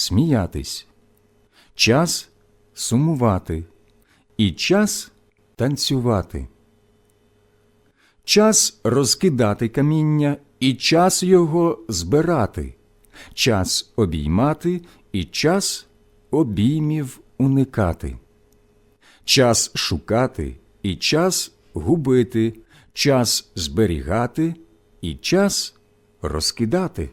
сміятись, час сумувати і час танцювати, час розкидати каміння і час його збирати, час обіймати і час обіймів уникати, час шукати і час губити, час зберігати і час розкидати.